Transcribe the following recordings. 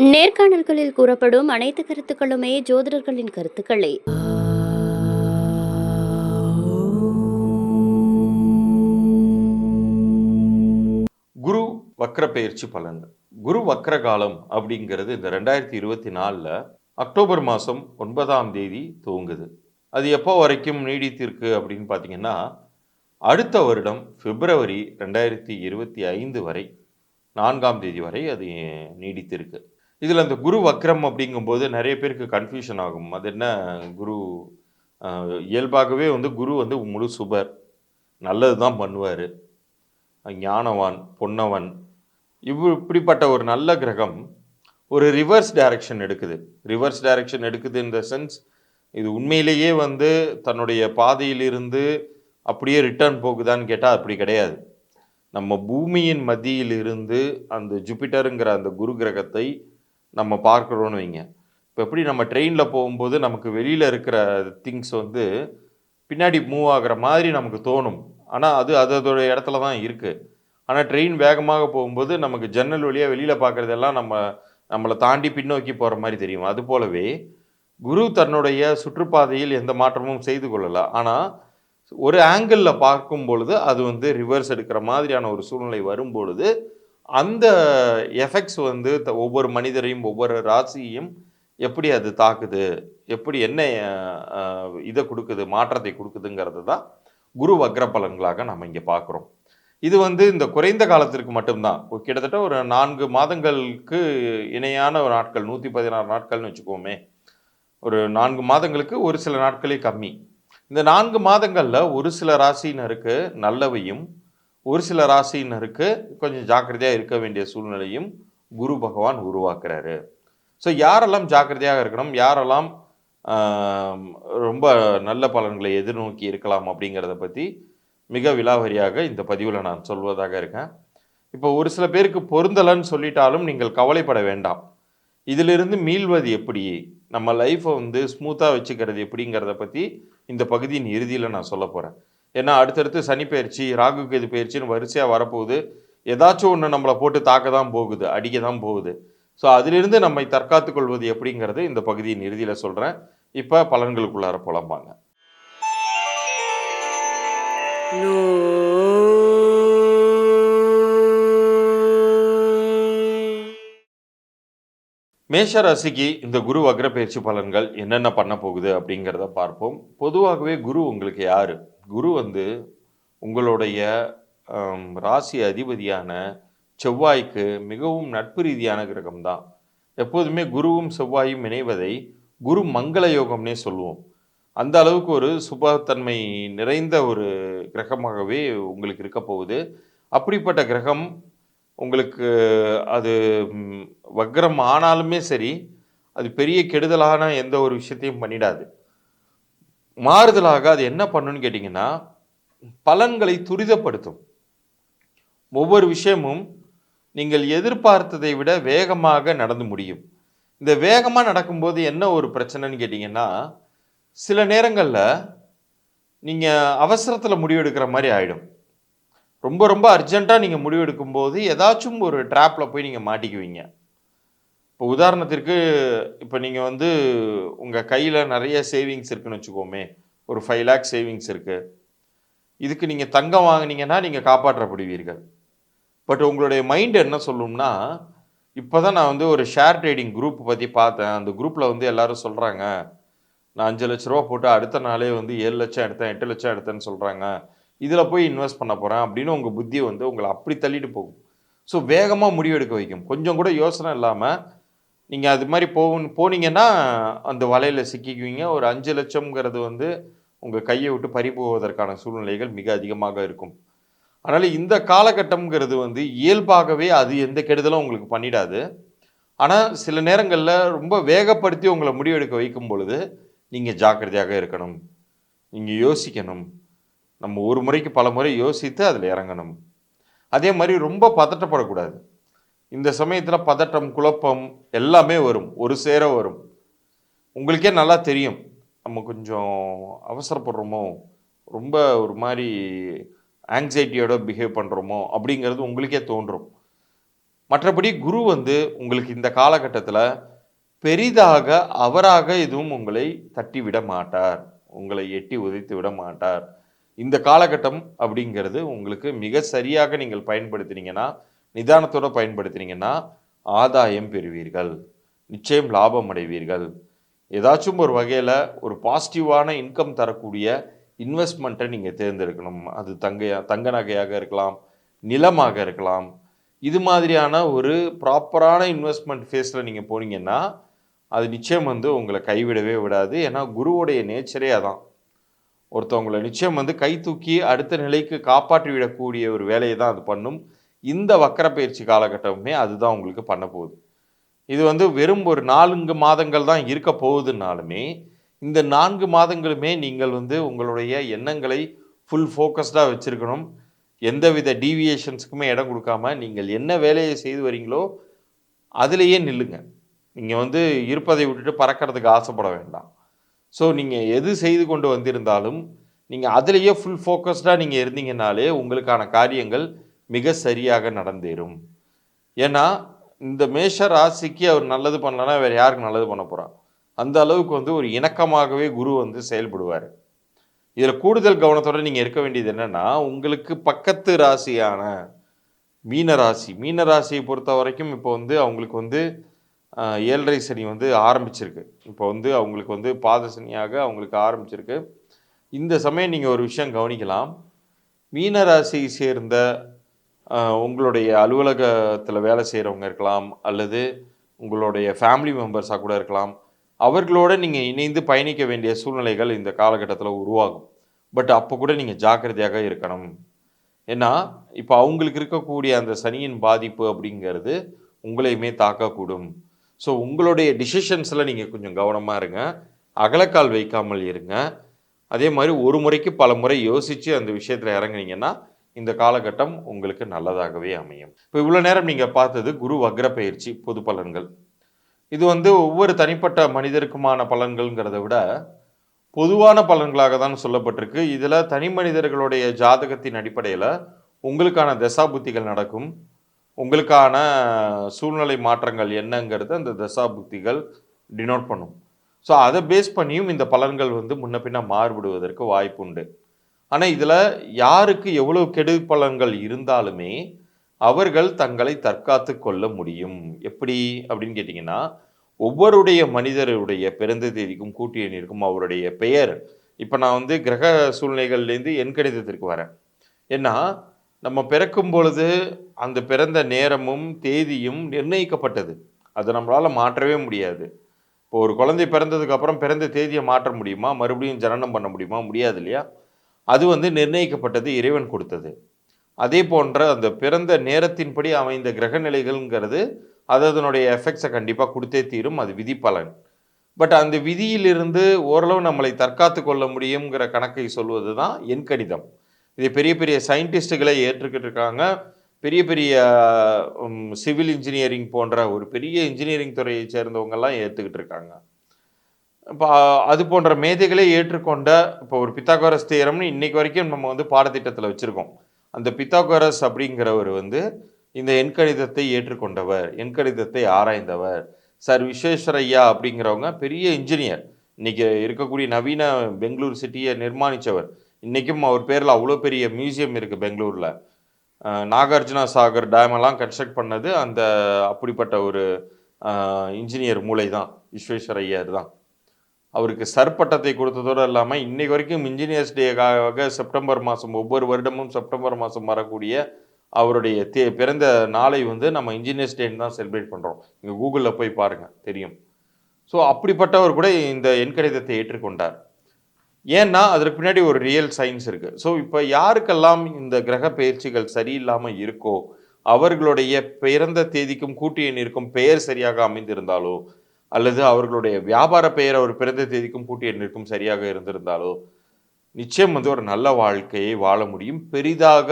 நேர்காணல்களில் கூறப்படும் அனைத்து கருத்துக்களுமே ஜோதிடர்களின் கருத்துக்களே. குரு வக்ர பயிற்சி பலன் குரு வக்ர காலம் அப்படிங்கிறது இந்த ரெண்டாயிரத்தி இருபத்தி நாலில் அக்டோபர் மாதம் ஒன்பதாம் தேதி துவங்குது. அது எப்போ வரைக்கும் நீடித்திருக்கு அப்படின்னு பார்த்தீங்கன்னா அடுத்த வருடம் பிப்ரவரி ரெண்டாயிரத்தி இருபத்தி ஐந்து வரை நான்காம் தேதி வரை அது நீடித்திருக்கு. இதில் அந்த குரு வக்ரம் அப்படிங்கும்போது நிறைய பேருக்கு கன்ஃபியூஷன் ஆகும். அது என்ன? குரு இயல்பாகவே வந்து குரு வந்து முழு சுபர். நல்லது தான் பண்ணுவார். ஞானவான் பொன்னவன். இவ் இப்படிப்பட்ட ஒரு நல்ல கிரகம் ஒரு ரிவர்ஸ் டைரக்ஷன் எடுக்குது. ரிவர்ஸ் டைரக்ஷன் எடுக்குது இன் த சென்ஸ் இது உண்மையிலேயே வந்து தன்னுடைய பாதையிலிருந்து அப்படியே ரிட்டர்ன் போகுதான்னு கேட்டால் அப்படி கிடையாது. நம்ம பூமியின் மத்தியில் இருந்து அந்த ஜூபிட்டருங்கிற அந்த குரு கிரகத்தை நம்ம பார்க்குறோன்னு வைங்க. இப்போ எப்படி நம்ம ட்ரெயினில் போகும்போது நமக்கு வெளியில் இருக்கிற திங்ஸ் வந்து பின்னாடி மூவ் ஆகிற மாதிரி நமக்கு தோணும். ஆனால் அது அது அதோட இடத்துல தான் இருக்குது ஆனால் ட்ரெயின் வேகமாக போகும்போது நமக்கு ஜன்னல் வழியாக வெளியில் பார்க்குறதெல்லாம் நம்ம நம்மளை தாண்டி பின்னோக்கி போகிற மாதிரி தெரியும். அது போலவே குரு தன்னுடைய சுற்றுப்பாதையில் எந்த மாற்றமும் செய்து கொள்ளலை. ஆனால் ஒரு ஆங்கிளில் பார்க்கும் பொழுது அது வந்து ரிவர்ஸ் எடுக்கிற மாதிரியான ஒரு சூழ்நிலை வரும் பொழுது அந்த எஃபெக்ட்ஸ் வந்து த- ஒவ்வொரு மனிதரையும் ஒவ்வொரு ராசியையும் எப்படி அது தாக்குது எப்படி என்ன இதை கொடுக்குது மாற்றத்தை கொடுக்குதுங்கிறது தான் குரு வக்ர பலன்களாக நம்ம இங்கே பார்க்குறோம். இது வந்து இந்த குறைந்த காலத்திற்கு மட்டும்தான். கிட்டத்தட்ட ஒரு நான்கு மாதங்களுக்கு இணையான ஒரு நாட்கள் நூற்றி பதினாறு நாட்கள்னு வச்சுக்கோமே. ஒரு நான்கு மாதங்களுக்கு ஒரு சில நாட்களே கம்மி. இந்த நான்கு மாதங்களில் ஒரு சில ராசியினருக்கு நல்லவையும் ஒரு சில ராசியினருக்கு கொஞ்சம் ஜாக்கிரதையாக இருக்க வேண்டிய சூழ்நிலையும் குரு பகவான் உருவாக்குறாரு. ஸோ யாரெல்லாம் ஜாக்கிரதையாக இருக்கணும் யாரெல்லாம் ரொம்ப நல்ல பலன்களை எதிர்நோக்கி இருக்கலாம் அப்படிங்கிறத பற்றி மிக விலாவரியாக இந்த பதிவில் நான் சொல்வதாக இருக்கேன். இப்போ ஒரு சில பேருக்கு பொருந்தலைன்னு சொல்லிட்டாலும் நீங்கள் கவலைப்பட வேண்டாம். இதிலிருந்து மீள்வது எப்படி? நம்ம லைஃப்பை வந்து ஸ்மூத்தாக வச்சுக்கிறது எப்படிங்கிறத பற்றி இந்த பகுதியின் இறுதியில் நான் சொல்ல போகிறேன் ஏன்னா அடுத்தடுத்து சனி பயிற்சி ராகு கேது பயிற்சின்னு வரிசையாக வரப்போகுது. ஏதாச்சும் ஒன்று நம்மளை போட்டு தாக்க தான் போகுது அடிக்க தான் போகுது. ஸோ அதிலிருந்து நம்மை தற்காத்துக் கொள்வது எப்படிங்கிறது இந்த பகுதியின் இறுதியில் சொல்கிறேன் இப்போ பலன்களுக்குள்ளார புலம்பாங்க மேஷ ராசிக்கு இந்த குரு வக்ர பயிற்சி பலன்கள் என்னென்ன பண்ண போகுது அப்படிங்கிறத பார்ப்போம். பொதுவாகவே குரு உங்களுக்கு யாரு? குரு வந்து உங்களுடைய ராசி அதிபதியான செவ்வாய்க்கு மிகவும் நட்பு ரீதியான கிரகம்தான். எப்போதுமே குருவும் செவ்வாயும் இணைவதை குரு மங்கள யோகம்னே சொல்லுவோம். அந்த அளவுக்கு ஒரு சுபத்தன்மை நிறைந்த ஒரு கிரகமாகவே உங்களுக்கு இருக்க போகுது. அப்படிப்பட்ட கிரகம் உங்களுக்கு அது வக்ரம் ஆனாலுமே சரி அது பெரிய கெடுதலான எந்த ஒரு விஷயத்தையும் பண்ணிடாது. மாறுதலாக அது என்ன பண்ணுன்னு கேட்டிங்கன்னா பலன்களை துரிதப்படுத்தும். ஒவ்வொரு விஷயமும் நீங்கள் எதிர்பார்த்ததை விட வேகமாக நடந்து முடியும். இந்த வேகமாக நடக்கும்போது என்ன ஒரு பிரச்சனைன்னு கேட்டிங்கன்னா சில நேரங்களில் நீங்கள் அவசரத்தில் முடிவெடுக்கிற மாதிரி ஆகிடும் ரொம்ப ரொம்ப அர்ஜென்ட்டாக நீங்கள் முடிவெடுக்கும்போது ஏதாச்சும் ஒரு ட்ராப்பில் போய் நீங்கள் மாட்டிக்குவீங்க. இப்போ உதாரணத்திற்கு இப்போ நீங்கள் வந்து உங்கள் கையில் நிறைய சேவிங்ஸ் இருக்குன்னு வச்சுக்கோமே ஒரு ஃபைவ் லேக்ஸ் சேவிங்ஸ் இருக்குது இதுக்கு நீங்கள் தங்கம் வாங்குனீங்கன்னா நீங்கள் காப்பாற்றப்படுவீர்கள். பட் உங்களுடைய மைண்ட் என்ன சொல்லும்னா இப்போ தான் நான் வந்து ஒரு ஷேர் ட்ரேடிங் குரூப் பற்றி பார்த்தேன். அந்த குரூப்பில் வந்து எல்லாரும் சொல்கிறாங்க நான் அஞ்சு லட்ச ரூபா போட்டு அடுத்த நாளே வந்து ஏழு லட்சம் எடுத்தேன் எட்டு லட்சம் எடுத்தேன்னு சொல்கிறாங்க இதில் போய் இன்வெஸ்ட் பண்ண போகிறேன் அப்படின்னு உங்கள் புத்தி வந்து உங்களை அப்படி தள்ளிட்டு போகும். ஸோ வேகமாக முடிவெடுக்க வைக்கும். கொஞ்சம் கூட யோசனை இல்லாமல் நீங்கள் அது மாதிரி போகணும் போனீங்கன்னா அந்த வலையில் சிக்கிக்குவீங்க. ஒரு அஞ்சு லட்சம்ங்கிறது வந்து உங்கள் கையை விட்டு பறி போவதற்கான சூழ்நிலைகள் மிக அதிகமாக இருக்கும். அதனால் இந்த காலகட்டம்ங்கிறது வந்து இயல்பாகவே அது எந்த கெடுதலும் உங்களுக்கு பண்ணிடாது. ஆனால் சில நேரங்களில் ரொம்ப வேகப்படுத்தி உங்களை முடிவெடுக்க வைக்கும் பொழுது நீங்கள் ஜாக்கிரதையாக இருக்கணும். நீங்கள் யோசிக்கணும். நம்ம ஒரு முறைக்கு பல முறை யோசித்து அதில் இறங்கணும். அதே மாதிரி ரொம்ப பதட்டப்படக்கூடாது. இந்த சமயத்தில் பதட்டம் குழப்பம் எல்லாமே வரும். ஒரு சேர வரும். உங்களுக்கே நல்லா தெரியும். நம்ம கொஞ்சம் அவசரப்படுறோமோ? ரொம்ப ஒரு மாதிரி ஆங்ஸைட்டியோட பிஹேவ் பண்ணுறோமோ அப்படிங்கிறது உங்களுக்கே தோன்றும். மற்றபடி குரு வந்து உங்களுக்கு இந்த காலகட்டத்தில் பெரிதாக அவராக எதுவும் உங்களை தட்டி விட மாட்டார். உங்களை எட்டி உதைத்து விட மாட்டார். இந்த காலகட்டம் அப்படிங்கிறது உங்களுக்கு மிக சரியாக நீங்கள் பயன்படுத்தினீங்கன்னா நிதானத்தோட பயன்படுத்தினீங்கன்னா ஆதாயம் பெறுவீர்கள். நிச்சயம் லாபம் அடைவீர்கள். ஏதாச்சும் ஒரு வகையில் ஒரு பாசிட்டிவான இன்கம் தரக்கூடிய இன்வெஸ்ட்மெண்ட்டை நீங்கள் தேர்ந்தெடுக்கணும். அது தங்க தங்க நகையாக இருக்கலாம் நிலமாக இருக்கலாம். இது மாதிரியான ஒரு ப்ராப்பரான இன்வெஸ்ட்மெண்ட் ஃபேஸில் நீங்கள் போனீங்கன்னா அது நிச்சயம் வந்து உங்களை கைவிடவே விடாது. ஏன்னா குருவுடைய நேச்சரே அதான். ஒருத்தவங்களை நிச்சயம் வந்து கை தூக்கி அடுத்த நிலைக்கு காப்பாற்றி விடக்கூடிய ஒரு வேலையை தான் அது பண்ணும். இந்த வக்கர பயிற்சி காலகட்டமுமே அதுதான் உங்களுக்கு பண்ண போகுது. இது வந்து வெறும் ஒரு நான்கு மாதங்கள் தான் இருக்க போகுதுனாலுமே இந்த நான்கு மாதங்களுமே நீங்கள் வந்து உங்களுடைய எண்ணங்களை ஃபுல் ஃபோக்கஸ்டாக வச்சுருக்கணும். எந்தவித டீவியேஷன்ஸுக்குமே இடம் கொடுக்காம நீங்கள் என்ன வேலையை செய்து வரீங்களோ அதுலேயே நில்லுங்க. நீங்கள் வந்து இருப்பதை விட்டுட்டு பறக்கிறதுக்கு ஆசைப்பட வேண்டாம். ஸோ நீங்கள் எது செய்து கொண்டு வந்திருந்தாலும் நீங்கள் அதிலேயே ஃபுல் ஃபோக்கஸ்டாக நீங்கள் இருந்தீங்கனாலே உங்களுக்கான காரியங்கள் மிக சரியாக நடந்தேறும். ஏன்னா இந்த மேஷ ராசிக்கு அவர் நல்லது பண்ணலன்னா வேறு யாருக்கு நல்லது பண்ண போகிறார் அந்த அளவுக்கு வந்து ஒரு இணக்கமாகவே குரு வந்து செயல்படுவார். இதில் கூடுதல் கவனத்தோட நீங்கள் இருக்க வேண்டியது என்னென்னா உங்களுக்கு பக்கத்து ராசியான மீன ராசி. மீன ராசியை பொறுத்த வரைக்கும் இப்போ வந்து அவங்களுக்கு வந்து ஏழரை சனி வந்து ஆரம்பிச்சிருக்கு. இப்போ வந்து அவங்களுக்கு வந்து பாத சனியாக அவங்களுக்கு ஆரம்பிச்சிருக்கு. இந்த சமயம் நீங்கள் ஒரு விஷயம் கவனிக்கலாம். மீன ராசியை சேர்ந்த உங்களுடைய அலுவலகத்தில் வேலை செய்கிறவங்க இருக்கலாம் அல்லது உங்களுடைய ஃபேமிலி மெம்பர்ஸாக கூட இருக்கலாம். அவர்களோட நீங்கள் இணைந்து பயணிக்க வேண்டிய சூழ்நிலைகள் இந்த காலகட்டத்தில் உருவாகும். பட் அப்போ கூட நீங்கள் ஜாக்கிரதையாக இருக்கணும். ஏன்னா இப்போ அவங்களுக்கு இருக்கக்கூடிய அந்த சனியின் பாதிப்பு அப்படிங்கிறது உங்களையுமே தாக்கக்கூடும். ஸோ உங்களுடைய டிசிஷன்ஸில் நீங்கள் கொஞ்சம் கவனமாக இருங்க. அகலக்கால் வைக்காமல் இருங்க. அதே மாதிரி ஒரு முறைக்கு பல முறை யோசித்து அந்த விஷயத்தில் இறங்குனீங்கன்னா இந்த காலகட்டம் உங்களுக்கு நல்லதாகவே அமையும். இப்போ இவ்வளோ நேரம் நீங்கள் பார்த்தது குரு வக்ர பயிற்சி பொது பலன்கள். இது வந்து ஒவ்வொரு தனிப்பட்ட மனிதருக்குமான பலன்கள்ங்கிறத விட பொதுவான பலன்களாக தான் சொல்லப்பட்டிருக்கு. இதில் தனி மனிதர்களுடைய ஜாதகத்தின் அடிப்படையில் உங்களுக்கான தசாபுத்திகள் நடக்கும். உங்களுக்கான சூழ்நிலை மாற்றங்கள் என்னங்கிறது அந்த தசாபுத்திகள் டினோட் பண்ணும். ஸோ அதை பேஸ் பண்ணியும் இந்த பலன்கள் வந்து முன்ன பின்ன மாறுபடுவதற்கு வாய்ப்பு உண்டு ஆனால் இதில் யாருக்கு எவ்வளோ கெடு பலன்கள் இருந்தாலுமே அவர்கள் தங்களை தற்காத்து கொள்ள முடியும். எப்படி அப்படின்னு கேட்டிங்கன்னா ஒவ்வொருடைய மனிதருடைய பிறந்த தேதிக்கும் கூட்டி எண்ணிற்கும் அவருடைய பெயர். இப்போ நான் வந்து கிரக சூழ்நிலைகள்லேருந்து என் கணிதத்திற்கு வரேன். ஏன்னா நம்ம பிறக்கும் பொழுது அந்த பிறந்த நேரமும் தேதியும் நிர்ணயிக்கப்பட்டது. அதை நம்மளால் மாற்றவே முடியாது. இப்போ ஒரு குழந்தை பிறந்ததுக்கு அப்புறம் பிறந்த தேதியை மாற்ற முடியுமா? மறுபடியும் ஜனனம் பண்ண முடியுமா? முடியாது இல்லையா? அது வந்து நிர்ணயிக்கப்பட்டது இறைவன் கொடுத்தது. அதே போன்ற அந்த பிறந்த நேரத்தின்படி அமைந்த கிரக நிலைகள்ங்கிறது அது அதனுடைய எஃபெக்ட்ஸை கண்டிப்பாக கொடுத்தே தீரும் அது விதி பலன் பட் அந்த விதியிலிருந்து ஓரளவு நம்மளை தற்காத்து கொள்ள முடியுங்கிற கணக்கை சொல்வது தான் என் கணிதம். இதை பெரிய பெரிய சயின்டிஸ்ட்டுகளை ஏற்றுக்கிட்டு இருக்காங்க. பெரிய பெரிய சிவில் இன்ஜினியரிங் போன்ற ஒரு பெரிய இன்ஜினியரிங் துறையை சேர்ந்தவங்கெல்லாம் ஏற்றுக்கிட்டு இருக்காங்க. இப்போ அது போன்ற மேதைகளை ஏற்றுக்கொண்ட இப்போ ஒரு பித்தாகோரஸ் தேரம்னு இன்னைக்கு வரைக்கும் நம்ம வந்து பாடத்திட்டத்தில் வச்சுருக்கோம். அந்த பித்தாகோரஸ் அப்படிங்கிறவர் வந்து இந்த எண்கணிதத்தை ஏற்றுக்கொண்டவர் எண்கணிதத்தை ஆராய்ந்தவர். சார் விஸ்வேஸ்வரையா அப்படிங்கிறவங்க பெரிய இன்ஜினியர் இன்றைக்கி இருக்கக்கூடிய நவீன பெங்களூர் சிட்டியை நிர்மாணித்தவர் இன்றைக்கும் அவர் பேரில் அவ்வளோ பெரிய மியூசியம் இருக்குது பெங்களூரில். நாகார்ஜுனா சாகர் டேமெல்லாம் கன்ஸ்ட்ரக்ட் பண்ணது அந்த அப்படிப்பட்ட ஒரு இன்ஜினியர் மூளை தான் விஸ்வேஸ்வரையர் தான் அவருக்கு சர்பட்டத்தை கொடுத்ததோடு இல்லாமல் இன்னைக்கு வரைக்கும் இன்ஜினியர்ஸ் டேக்காக செப்டம்பர் மாதம் ஒவ்வொரு வருடமும் செப்டம்பர் மாதம் வரக்கூடிய அவருடைய தே பிறந்த நாளை வந்து நம்ம இன்ஜினியர்ஸ் டேன்னு தான் செலிப்ரேட் பண்ணுறோம் இங்கே கூகுளில் போய் பாருங்கள் தெரியும். ஸோ அப்படிப்பட்டவர் கூட இந்த என்கடிதத்தை ஏற்றுக்கொண்டார். ஏன்னா அதற்கு பின்னாடி ஒரு ரியல் சயின்ஸ் இருக்குது ஸோ இப்போ யாருக்கெல்லாம் இந்த கிரக பயிற்சிகள் சரியில்லாமல் இருக்கோ அவர்களுடைய பிறந்த தேதிக்கும் கூட்டு எண்ணிற்கும் பெயர் சரியாக அமைந்திருந்தாலோ அல்லது அவர்களுடைய வியாபார பெயர் அவர் பிறந்த தேதிக்கும் கூட்டி எண்ணிற்கும் சரியாக இருந்திருந்தாலோ நிச்சயம் வந்து ஒரு நல்ல வாழ்க்கையை வாழ முடியும். பெரிதாக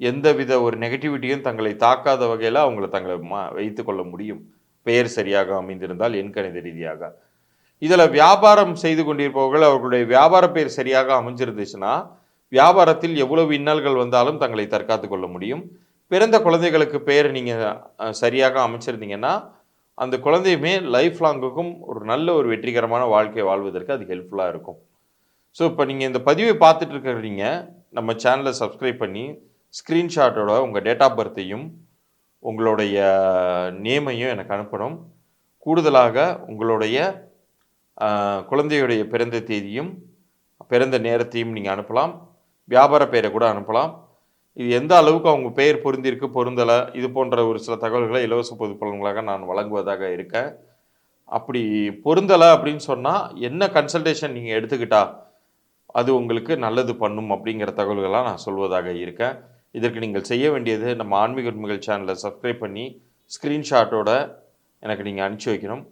எந்தவித ஒரு நெகட்டிவிட்டியும் தங்களை தாக்காத வகையில் அவங்கள தங்களை மா வைத்து கொள்ள முடியும். பெயர் சரியாக அமைந்திருந்தால் எண்கணித ரீதியாக. இதில் வியாபாரம் செய்து கொண்டிருப்பவர்கள் அவர்களுடைய வியாபார பெயர் சரியாக அமைஞ்சிருந்துச்சுன்னா வியாபாரத்தில் எவ்வளவு இன்னல்கள் வந்தாலும் தங்களை தற்காத்து கொள்ள முடியும். பிறந்த குழந்தைகளுக்கு பெயர் நீங்கள் சரியாக அமைச்சிருந்தீங்கன்னா அந்த குழந்தையுமே லைஃப் லாங்குக்கும் ஒரு நல்ல ஒரு வெற்றிகரமான வாழ்க்கையை வாழ்வதற்கு அது ஹெல்ப்ஃபுல்லாக இருக்கும். ஸோ இப்போ நீங்கள் இந்த பதிவை பார்த்துட்டு இருக்கிறீங்க நம்ம சேனலை சப்ஸ்கிரைப் பண்ணி ஸ்க்ரீன்ஷாட்டோட உங்கள் டேட் ஆஃப் பர்த்தையும் உங்களுடைய நேமையும் எனக்கு அனுப்பணும். கூடுதலாக உங்களுடைய குழந்தையுடைய பிறந்த தேதியும் பிறந்த நேரத்தையும் நீங்கள் அனுப்பலாம். வியாபார பெயரை கூட அனுப்பலாம். இது எந்த அளவுக்கு அவங்க பெயர் பொருந்திருக்கு பொருந்தலை இது போன்ற ஒரு சில தகவல்களை இலவச பொதுப்பலன்களாக நான் வழங்குவதாக இருக்கேன் அப்படி பொருந்தலை அப்படின்னு சொன்னால் என்ன கன்சல்டேஷன் நீங்கள் எடுத்துக்கிட்டா அது உங்களுக்கு நல்லது பண்ணும் அப்படிங்கிற தகவல்களாக நான் சொல்வதாக இருக்கேன் இதற்கு நீங்கள் செய்ய வேண்டியது நம்ம ஆன்மீக உண்மைகள் சேனலை சப்ஸ்கிரைப் பண்ணி ஸ்க்ரீன்ஷாட்டோட எனக்கு நீங்கள் அனுப்பிச்சி வைக்கணும்.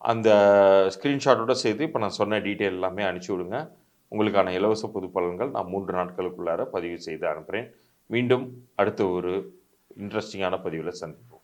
அந்த ஸ்க்ரீன்ஷாட்டோட சேர்த்து இப்போ நான் சொன்ன டீட்டெயில் எல்லாமே அனுப்பிச்சி விடுங்க. உங்களுக்கான இலவச பொது பலன்கள் நான் மூன்று நாட்களுக்குள்ளார பதிவு செய்து அனுப்புகிறேன் மீண்டும் அடுத்த ஒரு இன்ட்ரெஸ்டிங்கான பதிவில் சந்திப்போம்.